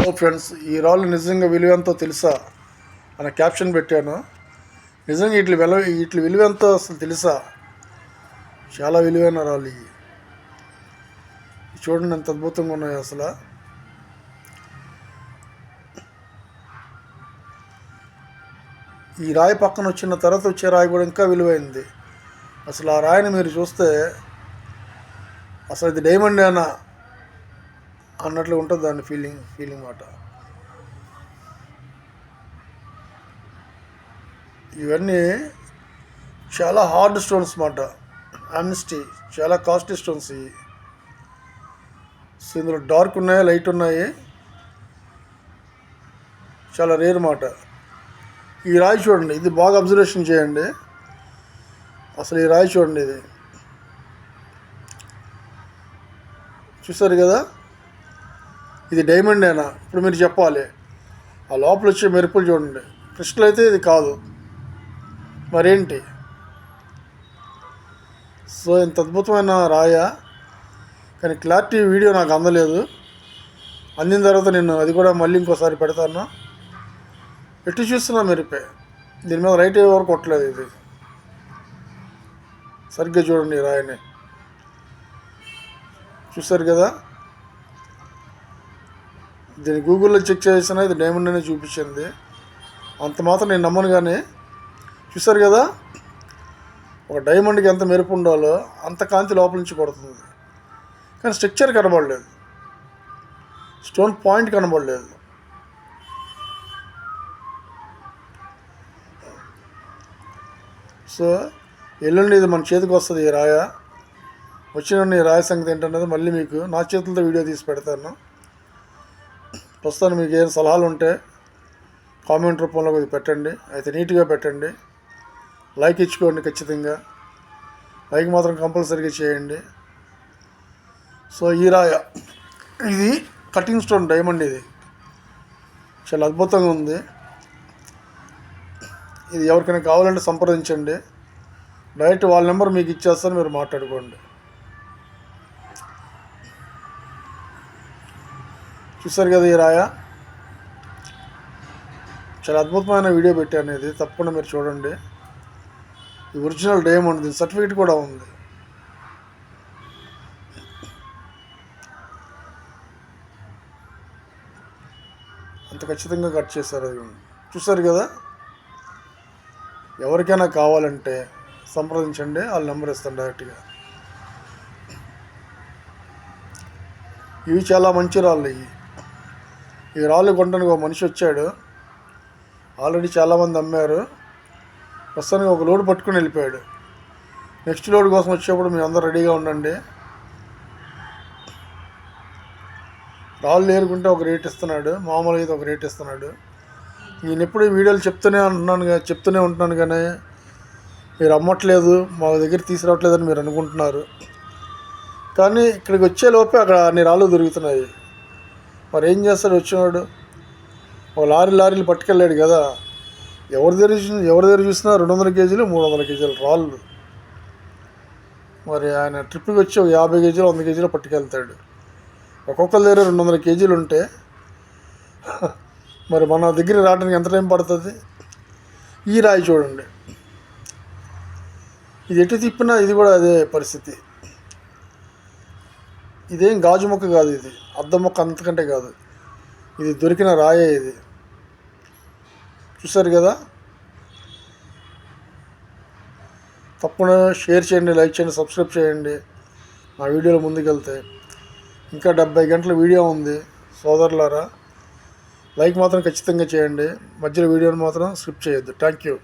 ఓ friends ఈ రాళ్ళు నిజంగా విలువ ఎంతో తెలుసా? అనే క్యాప్షన్ పెట్టాను. నిజంగా వీటి విలువ వీటి విలువ ఎంతో అసలు తెలుసా? చాలా విలువైన రాళ్ళు ఇవి. చూడండి ఎంత అద్భుతంగా ఉన్నాయి అసలు. ఈ రాయి పక్కన వచ్చిన తర్వాత వచ్చే రాయి కూడా ఇంకా విలువైంది. అసలు ఆ రాయిని మీరు చూస్తే అసలు ఇది డైమండ్ అయినా అన్నట్లు ఉంటుంది దాని ఫీలింగ్ ఫీలింగ్ మాట. ఇవన్నీ చాలా హార్డ్ స్టోన్స్ మాట. ఆమ్నిస్టీ చాలా కాస్ట్లీ స్టోన్స్ ఇవి. సో ఇందులో డార్క్ ఉన్నాయి లైట్ ఉన్నాయి? చాలా రేర్ మాట. ఈ రాయి చూడండి ఇది బాగా అబ్జర్వేషన్ చేయండి. అసలు ఈ రాయి చూడండి ఇది. చూసారు కదా? ఇది డైమండేనా ఇప్పుడు మీరు చెప్పాలి. ఆ లోపల వచ్చే మెరుపులు చూడండి. క్రిస్టల్ అయితే ఇది కాదు. మరేంటి? సో ఇంత అద్భుతమైన రాయ. కానీ క్లారిటీ వీడియో నాకు అందలేదు. అందిన తర్వాత నేను అది కూడా మళ్ళీ ఇంకోసారి పెడతాను. ఎట్టి చూస్తున్నా మెరిపే? దీని మీద రైట్ వరకు కొట్టలేదు ఇది. సరిగ్గా చూడండి రాయని. చూసారు కదా? దీన్ని గూగుల్లో చెక్ చేసిన ఇది డైమండ్ అనే చూపించింది. అంత మాత్రం నేను నమ్మను కానీ చూసారు కదా? ఒక డైమండ్కి ఎంత మెరుపు ఉండాలో అంత కాంతి లోపల నుంచి కొడుతుంది. కానీ స్ట్రక్చర్ కనబడలేదు. స్టోన్ పాయింట్ కనబడలేదు. సో ఎల్లుండి ఇది మన చేతికి వస్తుంది ఈ రాయ. వచ్చిన ఈ రాయ సంగతి ఏంటన్నది మళ్ళీ మీకు నా చేతులతో వీడియో తీసి పెడతాను. ప్రస్తుతానికి మీకు ఏం సలహాలు ఉంటే కామెంట్ రూపంలో కొద్దిగా పెట్టండి. అయితే నీట్గా పెట్టండి. లైక్ ఇచ్చుకోండి ఖచ్చితంగా. లైక్ మాత్రం కంపల్సరీగా చేయండి. సో ఈ రాయ ఇది కటింగ్ స్టోన్ డైమండ్ ఇది. చాలా అద్భుతంగా ఉంది. ఇది ఎవరికైనా కావాలంటే సంప్రదించండి. డైరెక్ట్ వాళ్ళ నెంబర్ మీకు ఇచ్చేస్తాను మీరు మాట్లాడుకోండి. చూసారు కదా ఈ రాయ? చాలా అద్భుతమైన వీడియో పెట్టాను ఇది. తప్పకుండా మీరు చూడండి. ఈ ఒరిజినల్ డైమండ్ దీని సర్టిఫికేట్ కూడా ఉంది. అంత ఖచ్చితంగా కట్ చేశారు అది. చూసారు కదా? ఎవరికైనా కావాలంటే సంప్రదించండి. వాళ్ళ నెంబర్ ఇస్తాను డైరెక్ట్గా. ఇవి చాలా మంచి రాళ్ళు ఇవి. ఈ రాళ్ళు కొనడానికి ఒక మనిషి వచ్చాడు. ఆల్రెడీ చాలామంది అమ్మారు. ప్రస్తుతానికి ఒక లోడ్ పట్టుకుని వెళ్ళిపోయాడు. నెక్స్ట్ లోడ్ కోసం వచ్చేప్పుడు మీరు అందరు రెడీగా ఉండండి. రాళ్ళు ఏరుకుంటే ఒక రేట్ ఇస్తున్నాడు. మామూలుగా అయితే ఒక రేట్ ఇస్తున్నాడు. నేను ఎప్పుడు వీడియోలు చెప్తూనే ఉంటున్నాను చెప్తూనే ఉంటున్నాను కానీ మీరు అమ్మట్లేదు. మా దగ్గర తీసుకురావట్లేదని మీరు అనుకుంటున్నారు. కానీ ఇక్కడికి వచ్చే లోపే అక్కడ అన్ని రాళ్ళు దొరుకుతున్నాయి. మరి ఏం చేస్తాడు వచ్చినాడు? ఒక లారీ లారీలు పట్టుకెళ్ళాడు కదా. ఎవరి దగ్గర ఎవరి దగ్గర చూసినా రెండు వందల కేజీలు మూడు వందల కేజీలు రాళ్ళు. మరి ఆయన ట్రిప్కి వచ్చి ఒక యాభై కేజీలు వంద కేజీలు పట్టుకెళ్తాడు. ఒక్కొక్కరి దగ్గర రెండు వందల కేజీలు ఉంటే మరి మన దగ్గర రావడానికి ఎంత టైం పడుతుంది? ఈ రాయి చూడండి. ఇది ఎటు తిప్పినా ఇది కూడా అదే పరిస్థితి. ఇదేం గాజు మొక్క కాదు ఇది. అద్దం మొక్క అంతకంటే కాదు. ఇది దొరికిన రాయే ఇది. చూసారు కదా? తప్పకుండా షేర్ చేయండి లైక్ చేయండి సబ్స్క్రైబ్ చేయండి. నా వీడియోలు ముందుకెళ్తే ఇంకా డెబ్బై గంటల వీడియో ఉంది సోదరులారా. లైక్ మాత్రం ఖచ్చితంగా చేయండి. మధ్యలో వీడియోని మాత్రం స్కిప్ చేయొద్దు. Thank you.